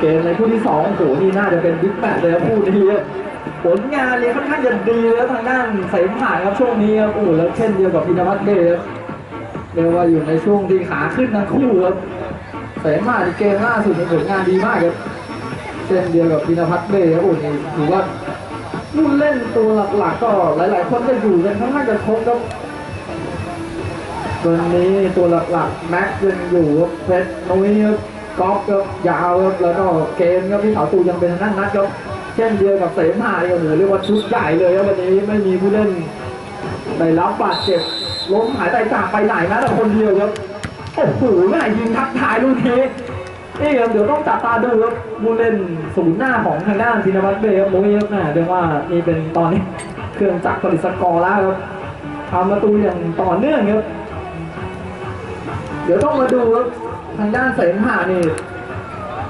เกมในคู่ที่สองโอ้โหนี่น่าจะเป็นบิ๊กแมตช์เลยครับคู่นี้ผลงานเนี่ยค่อนข้างจะดีแล้วทางด้านเสมหะครับช่วงนี้ครับโอ้โหแล้วเช่นเดียวกับพินวัตเดชครับเรียกว่าอยู่ในช่วงที่ขาขึ้นทั้งคู่ครับเสมหะในเกมล่าสุดในผลงานดีมากครับเช่นเดียวกับพินวัตเดชครับโอ้โหนี่ถือว่าผู้เล่นตัวหลักๆก็หลาย ๆ คนก็อยู่กันค่อนข้างจะครบครับวันนี้ตัวหลักๆแม็กซ์ยังอยู่เพชรนุ้ยครับ กอล์ฟครับยาวครับแล้วก็เกมครับพี่เถาตูยังเป็นทางด้านนัดครับเช่นเดียวกับเสมาเนี่ยโอ้โหเรียกว่าชุดใหญ่เลยครับวันนี้ไม่มีผู้เล่นได้รับบาดเจ็บล้มหายใจจากไปไหนนะแต่คนเดียวครับโอ้โหแม่ยิงทักทายลูกนี้นี่ครับเดี๋ยวต้องจับตาดูครับผู้เล่นศูนย์หน้าของทางด้านพินวัตเบย์ครับนุ้ยครับแม่เรียกว่านี่เป็นตอนนี้เครื่องจักรผลิตสกอร์แล้วครับทำประตูอย่างต่อเนื่องครับเดี๋ยวต้องมาดูครับ ทางด้านเสมหานี่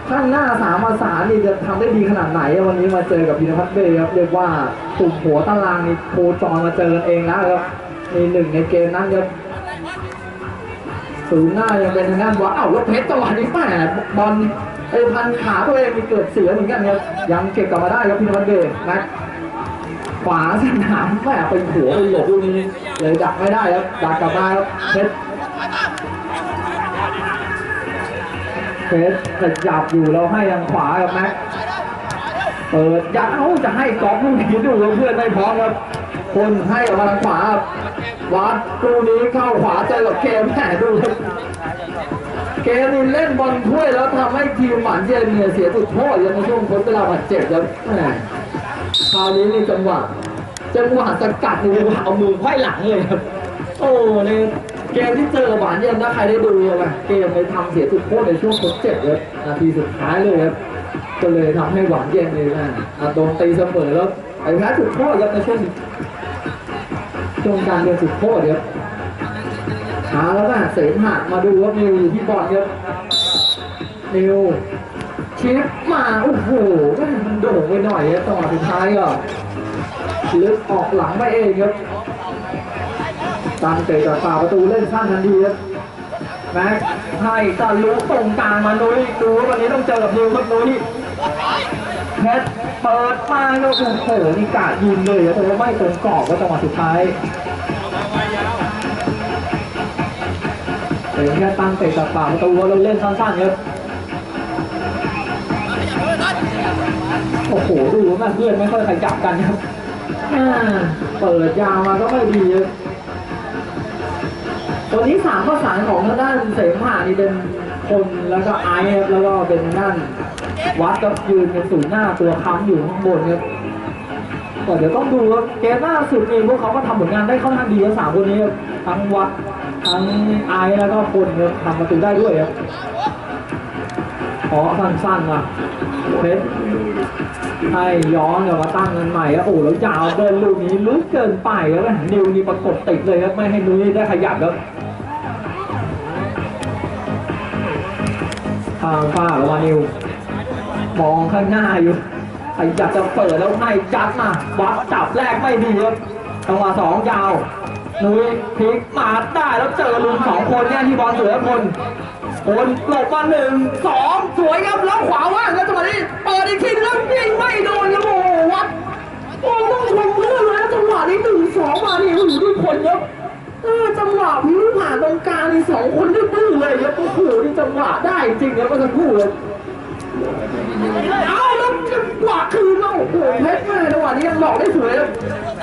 ข้างหน้าสามภาษานนี่จะทำได้ดีขนาดไหน วันนี้มาเจอกับพินพัฒน์เบย์ครับเรียกว่าตุ่มหัวตารางนี่โคจรมาเจอกันเองแล้วครับมีหนึ่งในเกมนั้นครับศูนย์หน้ายังเป็นทางด้านว่าอ้าวแล้วเพชรจังหวะนี้แม่บอลไอ้พันขาตัวเองมีเกิดเสียเหมือนกันครับยังเก็บกลับมาได้ครับพินพัฒน์เบย์นะขวาสนามแม่เป็นหัวไปหลบลูกนี้เลยดักไม่ได้ครับดักกลับมาครับเพชร เพชรขยับอยู่เราให้ทางขวากับแม็กเปิดยัดเอ้าจะให้กอล์ฟลูกนี้ดูแล้วเพื่อนไม่พร้อมครับคนให้ออกมาทางขวาวัดลูนี้เข้าขวาเจอกับเกมแหมดูครับเกมนี้เล่นบอลถ้วยแล้วทำให้ทีมหมันเย็นเนี่ยเสียจุดโทษยังในช่วงพ้นเวลาบาดเจ็บครับแหมคราวนี้นี่จังหวะจังหวะสกัดนี่เอามือไขว้หลังเลยครับโอ้เนี่ย เกมที่เจอกับหวานเย็นถ้าใครได้ดูไหมเกมไปทำเสียจุดโทษในช่วงทดเจ็บเลยนาทีสุดท้ายเลยครับก็เลยทำให้หวานเย็นเลยนะโดนตีเสมอแล้วไอ้แพ้จุดโทษครับในช่วงช่วงการเดินจุดโทษครับหาแล้วนะเสมหะมาดูว่านิวอยู่ที่บอลครับนิวชิปมาโอ้โหแม่งมันโด่งไปหน่อยครับจังหวะสุดท้ายก็ลึกออกหลังไปเองครับ ตั้งเตะจากฝ่าประตูเล่นสั้นทันทีครับแม็กให้ตะลุตรงกลางมานุ้ยดูว่าวันนี้ต้องเจอกับนิวครับนุ้ยเพชรเปิดมาแล้วโอ้โหนี่กาดยิงเลยแต่ว่าไม่ตรงกรอบก็จังหวะสุดท้ายเตะแค่ตั้งเตะจากฝ่าประตูแล้วเล่นสั้นๆครับโอ้โหดูว่าเพื่อนไม่ค่อยขยับกันครับเปิดยาวมาก็ไม่ดีครับ วนี้สามประสานของทางด้านเสมหานี่เป็นคนแล้วก็ไอซ์ครับแล้วก็เป็นทางด้านวัดกับยืนเป็นศูนย์หน้าตัวค้ำอยู่ข้างบนครับก็เดี๋ยวต้องดูครับเกมล่าสุดนี่พวกเขาก็ทำผลงานได้ค่อนข้างดีครับสามคนนี้ครับทั้งวัดทั้งไอซ์แล้วก็คนครับทำประตูได้ด้วยครับขอสั้นๆนะเพชรให้ย้อนกลับมาตั้งกันใหม่ครับโอ้โหแล้วยาวเดินลูกนี้ลึกเกินไปครับนิวนี่ประกบติดเลยครับไม่ให้นุ้ยได้ขยับครับ ทางฝ้าละวานิว มองข้างหน้าอยู่ไอ้อยากจะเปิดแล้วให้จัดมาวัดจับแรกไม่ดีครับจังหวะสองยาวนุ้ยพลิกมาได้แล้วเจอลุมสองคนเนี่ยที่บอลเสือคนคนหลบมาหนึ่งสองสวยครับแล้วขวาว่างแล้วจังหวะนี้เปิดอีกทีแล้วยิงไม่โดนครับโอ้วัดโอ้ต้องชมเพื่อนเลยนะจังหวะนี้หนึ่งสองมานี่โอ้โหดูคนครับ เออจังหวะพิ้วผ่านตรงกลางนี่สองคนดื้อเลยครับโอ้โหนี่จังหวะได้จริงครับเมื่อสักครู่เลยเอาแล้วจังหวะคืนแล้วโอ้โหเพชรแม่จังหวะนี้ยังหลอกได้สวยครับ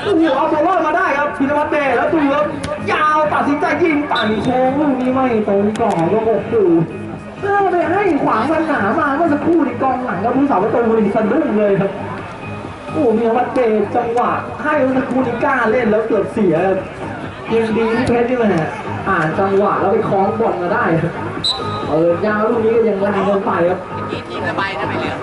โอ้โหเอาตัวรอดมาได้ครับพินวัตเต้แล้วตัวครับยาวตัดสินใจยิงปั่นโค้งลูกนี้ไม่ตรงกรอบแล้วโอ้โหเออไปให้ขวางสนามมาเมื่อสักครู่นี่กองหลังกับผู้สาวประตูนี่สะดุ้งเลยครับโอ้โหมีวัดเตจังหวะให้สกครู่นี่กล้าเล่นแล้วเกือบเสียครับ ยังดีที่เพชรนี่แหละอ่านจังหวะแล้วไปคล้องบอลมาได้ครับเออยาวลูกนี้ก็ยังมันเงินไปครับทีทีละใบนะไม่เหลือง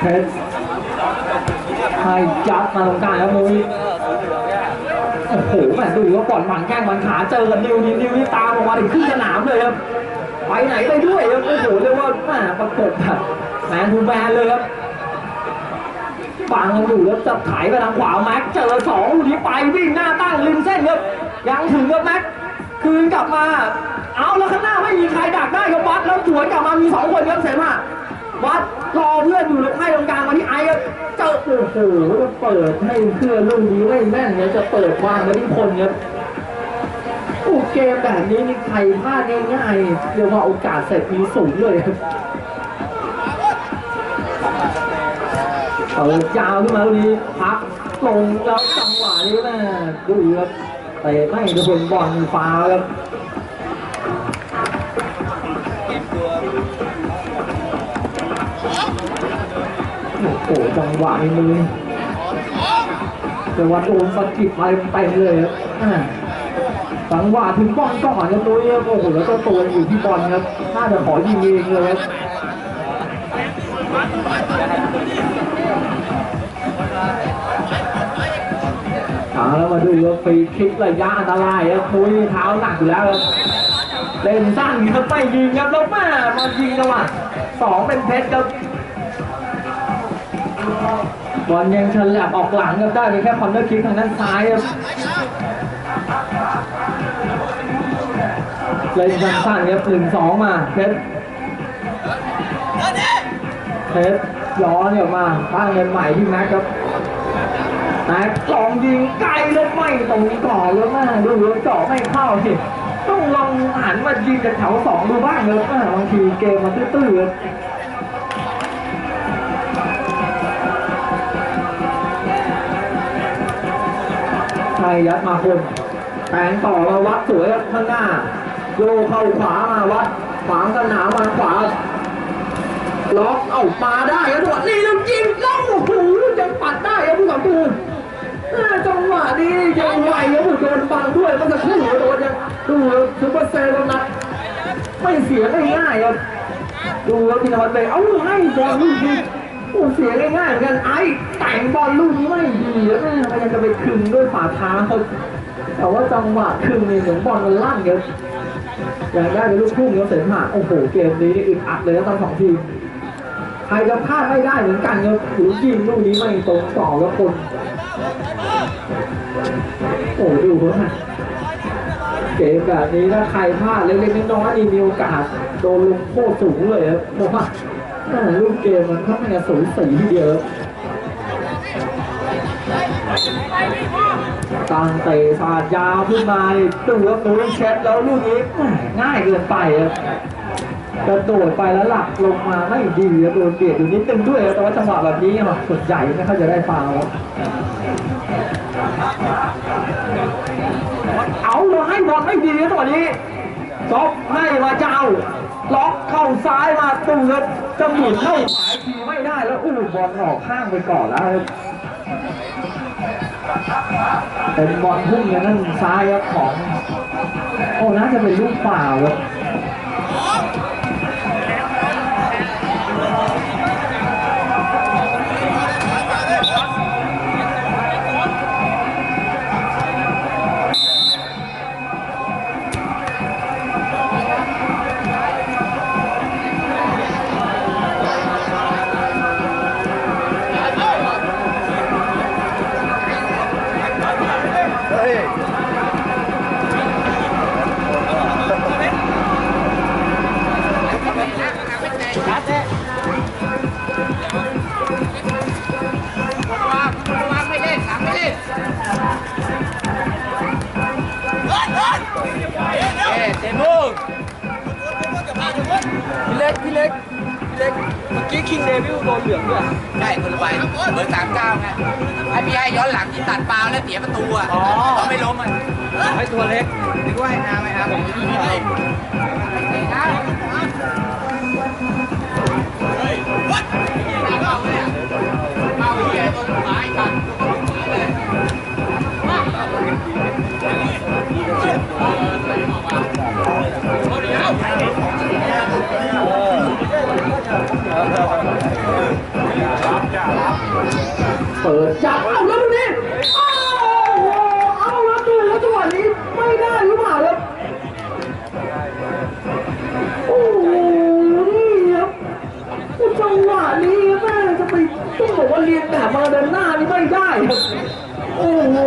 เพชรให้ยัดมาตรงกลางครับมุ้ย โอ้โหแมดูว่าบอลหมันแก้งมันขาเจอกับนิวนี่นิวนี่ตามออกมาถึงครึ่งสนามเลยครับไปไหนไปด้วยครับโอ้โหเรียกว่าแหมประกบแบบแมนทูแมนเลยครับฟังอยู่แล้วจะไถไปทางขวาแม็กเจอสองลูกนี้ไปวิ่งหน้าตั้งริมเส้นครับยังถึงครับแม็กคืนกลับมา เอาแล้วข้างหน้าไม่มีใครดักได้ครับวัดแล้วสวนกลับมามีสองคนครับเสมาวัด รอเพื่อนอยู่แล้วให้ตรงกลางมาที่ไอ้ครับเจอโอ้โหจะเปิดให้เพื่อนลูกนี้ไม่แม่นเนี่ยจะเปิดวางมาที่คนครับโอ้เกมแบบนี้นี่ใครพลาดง่ายๆเรียกว่าโอกาสเสร็จมีสูงเลยครับเปิดยาวขึ้นมาลูกนี้พักลงแล้วจังหวะนี้แม่ดูครับเตะไม่โดนบอลฟ้าครับ หจังหวะในมือแต่ว่าโดนสกิดมาเต็มเลยครับอ่าสังหวะถึงบอลก่อนครับตัวนี้โอ้โหแล้วก็ตัวอยู่ที่บอลครับน่าจะขอยิงเองเลยครับเอาแล้วมาดูว่าฟรีคิกระยะอันตรายครับนี้เท้าหนักอยู่แล้วครับเล่นสั้นครับไม่ยิงครับแล้วม่มายิงจังหวะสองเป็นเพชรครับ บอลยังฉลับออกหลังครับได้เป็นแค่คอนเนอร์คิกทางด้านซ้ายครับเลยสั้นๆครับหนึ่งสองมาเพชรเพชรย้อนออกมาตั้งเงินใหม่ที่แม็กครับแม็กลองยิงไกลแล้วไม่ตรงก่อนแล้วแม่ดูแล้วเจาะไม่เข้าสิต้องลองหันมายิงจากแถวสองดูบ้างเลยแม่บางทีเกมมันตื้อๆ ยัดมาคนแทงต่อมาวัดสวยครับข้างหน้าโยเข้าขวามาวัดขวางสนามมาขวาล็อกเอ้ามาได้ครับจังหวะนี้แล้วยิงแล้วโอ้โหยังปัดได้ครับผู้สังตูจังหวะนี้ยังไหวครับผู้โดนบังด้วยมันจะขึ้นหัวโดนยังดูซุปเปอร์เซลล์นัดไม่เสียง่ายๆครับดูครับพินวัตเบย์เอาให้บอลลูกนี้ โอ้เสียง่ายๆเหมือนกันไอ้แต่งบอลลูกนี้ไม่ดีแล้วแม่พยายามจะไปคึงด้วยฝ่าเท้าเขาแต่ว่าจังหวะคึงนี่เหมือนบอลมันลั่นเยอะอยากได้เป็นลูกพุ่งครับเสมาโอ้โหเกมนี้อึดอัดเลยทั้งสองทีมใครจะพลาดไม่ได้เหมือนกันครับหูยิงลูกนี้ไม่ตรงต่อแล้วคน โอ้ดูเขาฮะเกมแบบนี้ถ้าใครพลาดเล็กๆน้อยๆนี่มีโอกาสโดนลงโทษสูงเลยครับเพราะว่า ลูกเกมมันค่อนข้างจะสูสีทีเดียวครับตั้งเตะสาดยาวขึ้นมานี่ดูครับโดนเช็ดแล้วลูกนี้ง่ายเกินไปครับกระโดดไปแล้วหลักลงมาไม่ดีครับโดนเบียดอยู่นิดนึงด้วย แต่ว่าจังหวะแบบนี้ครับส่วนใหญ่ไม่ค่อยจะได้ฟาวเอาเราให้บอลไม่ดีครับตอนนี้ ซ็อกให้มาเจ้า ล็อกเข้าซ้ายมาตูดจะหมุนเข้าขวายทีไม่ได้แล้วอู้บอลออกข้างไปก่อนแล้วเป็นบอลพุ่งอย่างนั้นซ้ายครับของ โอ้น่าจะเป็นลูกเปล่าครับามเก้าไงไอพี่ให้ย้อนหลังที่ตัดเปล่าแล้วเสียประตูอะเขาไม่ล้มอะให้ตัวเล็กนึกว่าให้น้ำไหมครับผม เปิดจับเอาแล้วดูนี่โอาโหเอาแล้วดูแล้วจังหวะนี้ไม่ได้หรือเปล่าครับโอ้โหนี่ครับจังหวะนี้แม่จะไปต้องบอกว่าเรียนแบบมาเดินหน้านี่ไม่ได้ครับโอ้โห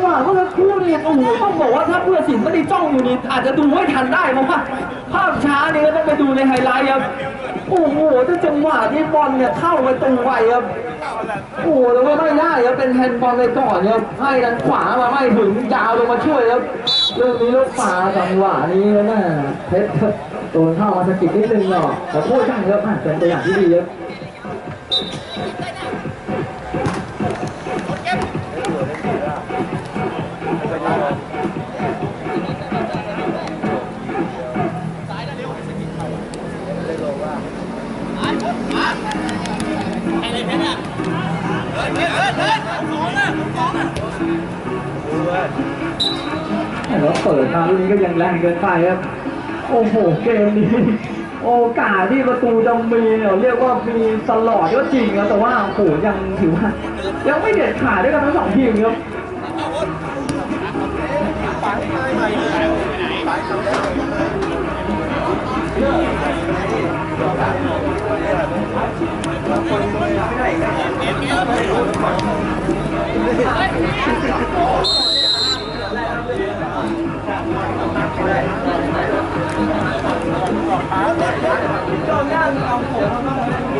หวะเมื่อสักครู่นี่โอ้โหต้องบอกว่าถ้าเพื่อสินไม่ได้จ้องอยู่นี่อาจจะดูไม่ทันได้เพราะว่าภาพช้านี่ก็ต้องไปดูในไฮไลท์ครับโอ้โหถ้าจังหวะที่บอลเนี่ยเข้าไปตรงไปครับโอ้โหแต่ว่าไม่ได้ครับเป็นแฮนด์บอลไปก่อนครับให้ทางขวามาไม่ถึงยาวลงมาช่วยครับเรื่องนี้ลูกฟ้าจังหวะนี้นะเพชรโดนเข้ามาสกิดนิดนึงเนาะขอโทษช่างครับเป็นตัวอย่างที่ดีครับ แล้วเปิดมาลูกนี้ก็ยังแรงเกินไปครับ โอ้โห เกมนี้โอกาสที่ประตูจะมีเนี่ยเรียกว่ามีตลอดก็จริงนะแต่ว่าโอ้โหยังถือว่ายังไม่เด็ดขาดด้วยกันทั้งสองทีมครับ จอมหน้ามีกองผมมาบ้างไหม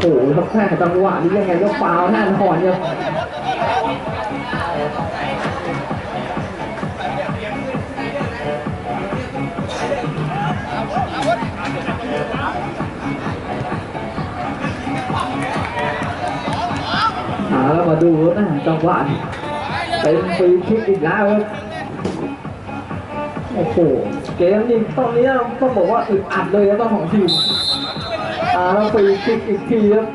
โอ้โหครับแค่จังหวะนี้ยังไงก็ฟาวล์แน่นอนครับเอาแล้วมาดูนะจังหวะเป็นฟรีคิกอีกแล้วครับโอ้โหเกมนี้ตอนนี้ต้องบอกว่าอึดอัดเลยครับต้องของทีม อ่าแล้วฟรีคิกอีกทีครับ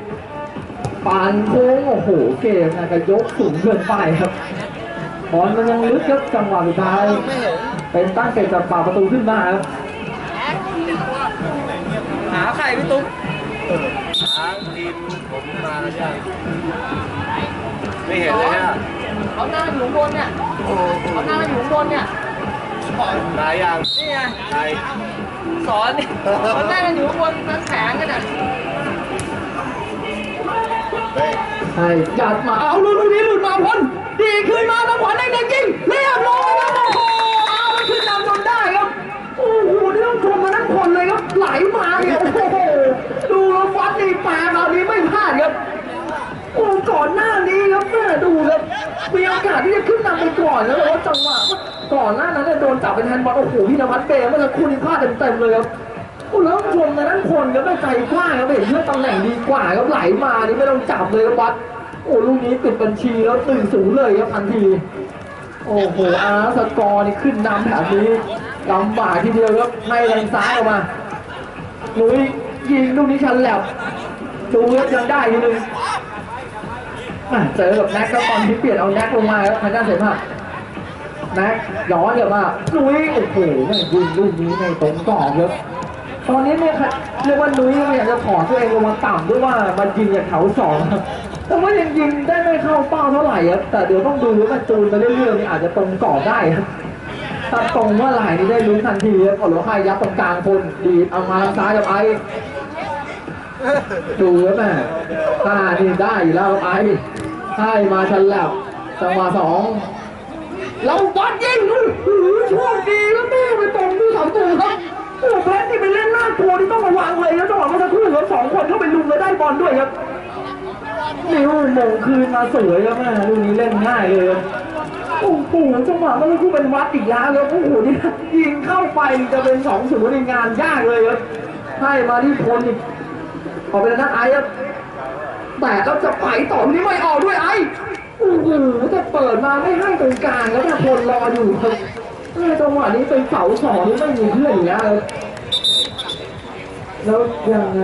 ปานโค้งโอ้โหเกมนะก็ยกสูงเกินไปครับบอลมันยังลึกครับจังหวะสุดท้าย เป็นตั้งเกตจากปากประตูขึ้นมาครับหาใครพี่ตุ๊กทีมผมมาแล้วยังไม่เห็นเลยเนี่ยเขาหน้าอยู่ข้างบนเนี่ยเขาหน้าอยู่ข้างบนเนี่ยตายยังนี่ไงตาย สอนนี่เขาหน้าอยู่ข้างบนแข็งกันอะให้จัดมาเอาลูกนี้หลุดมาพ้นดีขึ้นมาแล้วขวัญได้จริงเรียบร้อยแล้วโอ้โหเอามันขึ้นนำจนได้ครับโอ้โหนี่ต้องชมมาทั้งคนเลยครับไหลมาเนี่ยโอ้โหดูแล้วฟัดนี่แปลคราวนี้ไม่พลาดครับโอ้ก่อนหน้านี้ครับแม่ดูครับมีโอกาสที่จะขึ้นนำไปก่อนแล้วแต่ว่าจังหวะ ก่อนหน้านั้นเนี่ยโดนจับเป็นแฮนด์บอลโอ้โหพี่นวัดเบย์เมื่อสักครู่นี้พลาดเต็มๆเลยครับโอ้แล้วชมในนั้นคนก็ไม่ใจกว้างครับเห็นเพื่อนตำแหน่งดีกว่าครับไหลมานี่ไม่ต้องจับเลยครับวัดโอ้ลูกนี้ปิดบัญชีแล้วตื่นสูงเลยครับทันที โอ้โหอาร์สกอร์นี่ขึ้นนำแบบนี้ลำบากทีเดียวครับให้ทางซ้ายออกมาหนุยยิงลูกนี้ชันแหลบดูแล้วยังได้ทีนึงเจอกับแน็กก็ตอนที่เปลี่ยนเอาแน็กลงมาครับทางด้านเสมา แน็กย้อนกลับมาลุยโอ้โหแม่งยิงลูกนี้ในตรงกรอบครับตอนนี้เนี่ยเรียกว่านุ้ยอยากจะถอตัวเองลงมาต่ำด้วยว่ามันยิงจากแถวสองแต่ว่ายังยิงได้ไม่เข้าเป้าเท่าไหร่ครับแต่เดี๋ยวต้องดูว่ามันจูนไปเรื่อยๆนี่อาจจะตรงกรอบได้ครับถ้าตรงเมื่อไหร่นี่ได้ลุ้นทันทีครับพอหลวงให้ยับตรงกลางคนดีดเอามาทางซ้ายกับไอ้ดูครับแม่ถ้านี่ได้อยู่แล้วไอ้ให้มาฉลับจังหวะสอง เราบอลยิงอื้อหือโชคดีแล้วแม่ไปตรงที่เสาตูครับโอ้เพชรนี่ไปเล่นหน้าตัวนี่ต้องระวังเลยแล้วจังหวะเมื่อสักครู่ครับสองคนเข้าไปลุมแล้วได้บอลด้วยครับนิ้วมงคืนมาสวยแล้วแม่ลูกนี้เล่นง่ายเลยโอ้โหจังหวะเมื่อสักครู่เป็นวัดอีกแล้วครับโอ้โหนี่ยิงเข้าไปจะเป็นสองศูนย์ในงานยากเลยครับให้มาที่พลอีกออกไปแล้วนไอ้ครับแต่ก็จะไปต่อนี้ไม่ออกด้วยไอ้ โอ้โหจะเปิดมาไม่ให้ตรงกลางแล้วแต่พลรออยู่ครับเออจังหวะนี้เป็นเสาสองนี่ไม่มีเพื่อนอยู่แล้วครับแล้วยังไง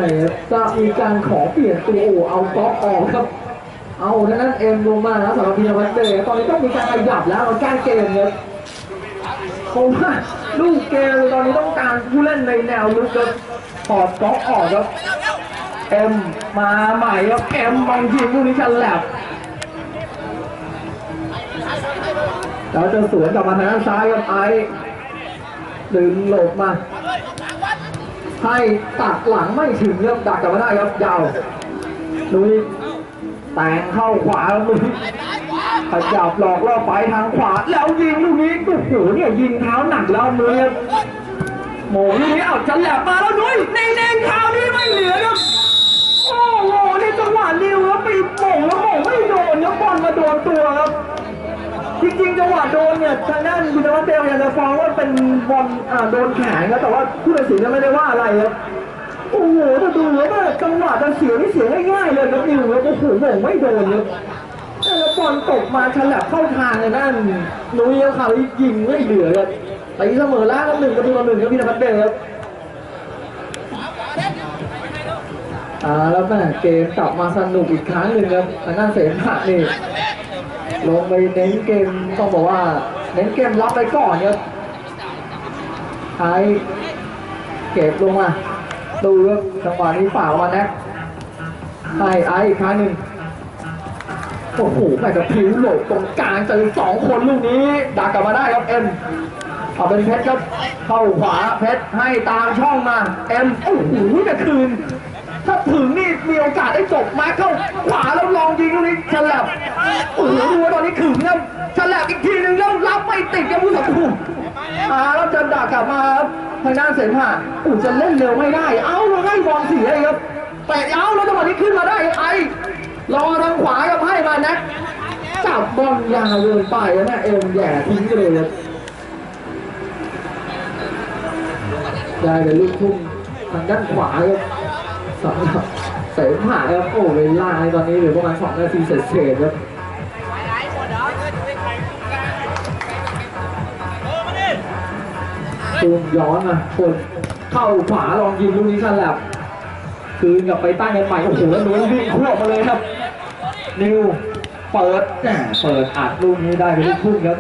จะมีการขอเปลี่ยนตัวโอ้เอาก๊อกออกครับ เอาดังนั้นเอ็มลงมาแล้วสำหรับพีนวัตเดย์ตอนนี้ต้องมีการขยับแล้วมาแก้เกมครับเพราะว่าลูกเกมตอนนี้ต้องการผู้เล่นในแนวลุกครับถอดก๊อกออกครับเอ็มมาใหม่ครับเอ็มบางทีลูกนี้ฉลับ แล้วจะสวนกลับมาทางด้านซ้ายครับไอ้ดึงหลบมาให้ตัดหลังไม่ถึงครับดักกลับมาได้ครับยาวลุยแต่งเข้าขวาแล้วลุยขยับหลอกล่อไปทางขวา แล้วยิงลูกนี้โอ้โหเนี่ยยิงเท้าหนักแล้วลุยโหมลูกนี้เอาฉลับมาแล้วลุยเน่งเท้านี้ไม่เหลือครับโอ้โหในจังหวะเร็วแล้วไปโหม่งแล้วโหม่งไม่โดนแล้วบอลมาโดนตัวครับ จริงๆจังหวะโดนเนี่ยทางด้านคุณธวัฒน์เตลอยากจะฟ้องว่าเป็นบอลอ่าโดนแขนครับแต่ว่าผู้ตัดสินก็ไม่ได้ว่าอะไรครับโอ้โหแต่ดูแล้วว่าจังหวะจะเสียนี่เสียง่ายๆเลยครับนิวแล้วโอ้โหโหม่งไม่โดนครับแล้วบอลตกมาฉลับเข้าทางเลยด้านนุ้ยเขายิงไม่เหลือครับตีเสมอแล้วครับหนึ่งประตูต่อหนึ่งครับพี่ธวัฒน์เตลครับอ่าแล้วแม่เกมกลับมาสนุกอีกครั้งหนึ่งครับทางด้านเสมหะนี่ ลงไปเน้นเกมต้องบอกว่าเน้นเกมรับไปก่อนครับไอ้เก็บลงมาดูครับจังหวะนี้ฝ่ามาแน็กให้ไอ้อีกครั้งหนึ่งโอ้โหแม่กับผิวโหลบตรงกลางเจอสองคนลูกนี้ดักกลับมาได้ครับเอ็มเอาเป็นเพชรครับเข้าขวาเพชรให้ตามช่องมาเอ็มโอ้โหจะคืน ถ้าถึงนี่มีโอกาสได้จบมาเข้าขวาแล้วลองยิงลูกนี้ฉลับโอ้โหดูว่าตอนนี้ขึงครับฉลับอีกทีนึงแล้วรับไม่ติดครับผู้สังคูอ่าแล้วจะดักกลับมาครับทางด้านเสมหะโอ้จะเล่นเร็วไม่ได้ เอ้าเราให้บอลเสียเลยครับแต่เอ้าแล้วจังหวะนี้ขึ้นมาได้ไอ้รอทางขวากับให้มานะจับบอลยาวเกินไปแล้วแม่เอ็มแย่ทิ้งเลยครับได้เป็นลูกทุ่งทางด้านขวาครับ สำหรับเสมหะครับโอ้เวลาในตอนนี้เหลือประมาณ2นาทีเศษๆครับตูมย้อนมาคนเข้าขวาลองยิงลูกนี้ฉลับคืนกลับไปตั้งกันใหม่โอ้โหแล้วนุ้ยวิ่งควบมาเลยครับ นิวเปิดแหม่เปิดอัดลูกนี้ได้เป็นลูกทุ่งครับ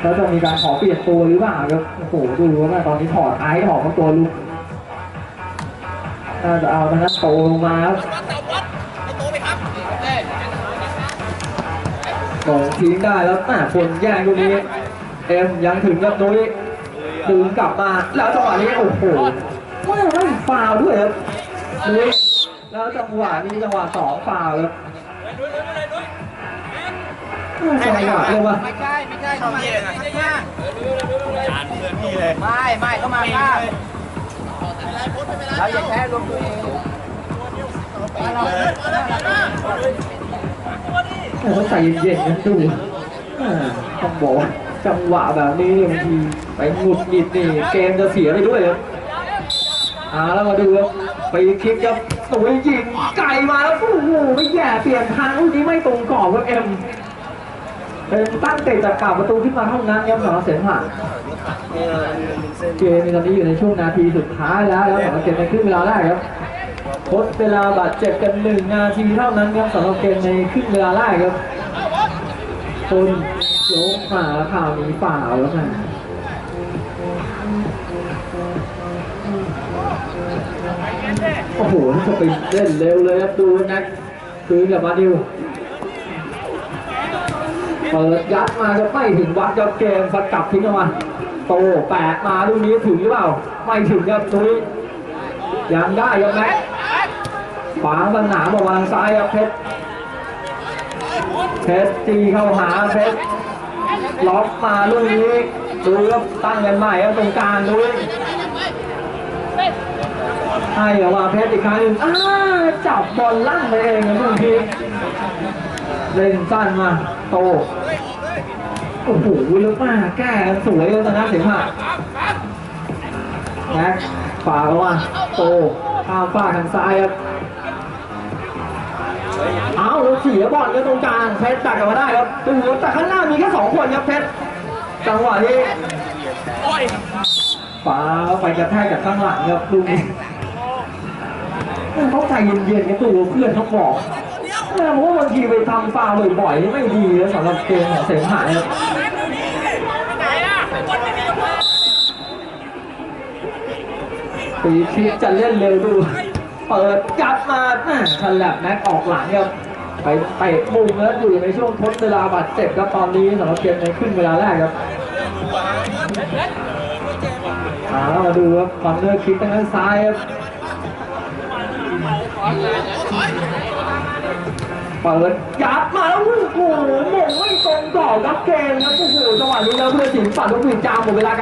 แล้วจะมีการขอเปลี่ยนตัวหรือเปล่าครับโอ้โหดูว่าตอนนี้ถอดไอซ์ถอดทั้งตัวลูก เอานะครับโตลงมาครับก่อนทิ้งได้แล้วอะคนแย่งตรงนี้ เอ็มยังถึงกับนุ้ยดึงกลับมา แล้วจังหวะนี้โอ้โหไม่ไม่ฟาวล์ด้วยครับนุ้ยแล้วจังหวะนี้จังหวะสองฟาวล์ครับจังหวะลงมาไม่ใช่ไม่ใช่เข้ามาข้างหน้าไม่ไม่เข้ามาข้าง เราอย่าแพ้รวมตัวเองแต่ว่าใจเย็นๆนะดูต้องบอกว่าจังหวะแบบนี้บางทีไปหงุดหงิดนี่เกมจะเสียไปด้วยครับอ่าแล้วมาดูครับไปคลิกครับตัวยิงไก่มาแล้วโอ้โหไม่แย่เปลี่ยนทางลูกนี้ไม่ตรงกรอบครับเอ็มเป็นตั้งเตะจากกลับประตูขึ้นมาเท่านั้นครับสำหรับเสียงผ่าน เกมตอนนี้อยู่ในช่วงนาทีสุดท้ายแล้วแล้วสำหรับเกมในครึ่งเวลาแรกครับทดเวลาบาดเจ็บกันหนึ่งนาทีเท่านั้นครับสำหรับเกมในครึ่งเวลาแรกครับคนโยกมาข่าวนี้ฝ่าแล้วนะโอ้โหจะไปเล่นเร็วเลยครับดูนะคืนกับมาดิวเปิดยัดมาจะไม่ถึงวัดกับเกมสกัดทิ้งออกมา ตแปะมาลูกนี้ถึงหรือเปล่า ไม่ถึงครับนุ้ยยังได้ครับแม็กขวางสนามออกมางซ้ายครับเพชรเพชรตีเข้าหาเพชรล็อกมาลูกนี้ดูครับตั้งกันใหม่ครับตรงกลางนุ้ยให้ออกมาเพชรอีกครั้งหนึ่งอ้าจับบอลลั่นไปเองนะลูกทีเล่นสั้นมาโต โอ้โหลึกมากแก้สวยเลยตอนนั้นเสียงหักแม็กฝาเข้ามาโตข้ามฝ้าทางซ้ายครับเอาแล้วเสียบอลกันตรงกลางเพชรตัดกลับมาได้ครับดูแต่ข้างหน้ามีแค่สองคนครับเพชรจังหวะนี้ฝาเข้าไปกระแทกกับข้างหลังครับลูกนี้เขาใจเย็นๆกับตัวเพื่อนเขาบอก แต่ผมว่าบางทีไปทำฟาวบ่อยๆนี่ไม่ดีนะสำหรับเกมของเสมหะนะครับปีคิดจะเล่นเร็วดู เปิดยัดมาแม่ฉลับแม็กออกหลังครับไปเตะมุมแล้วอยู่ในช่วงทดเวลาบาดเจ็บครับตอนนี้สำหรับเกมในขึ้นเวลาแรกครับเอามาดูครับคอนเนอร์คิกทางด้านซ้ายครับ เปิดยัดมาแล้วโอ้โหหมงไม่ตรงต่อครับเกมครับโอ้โหจังหวะนี้แล้วเพื่อนสิงปัดลูกหวีดจามหมดเวลาการ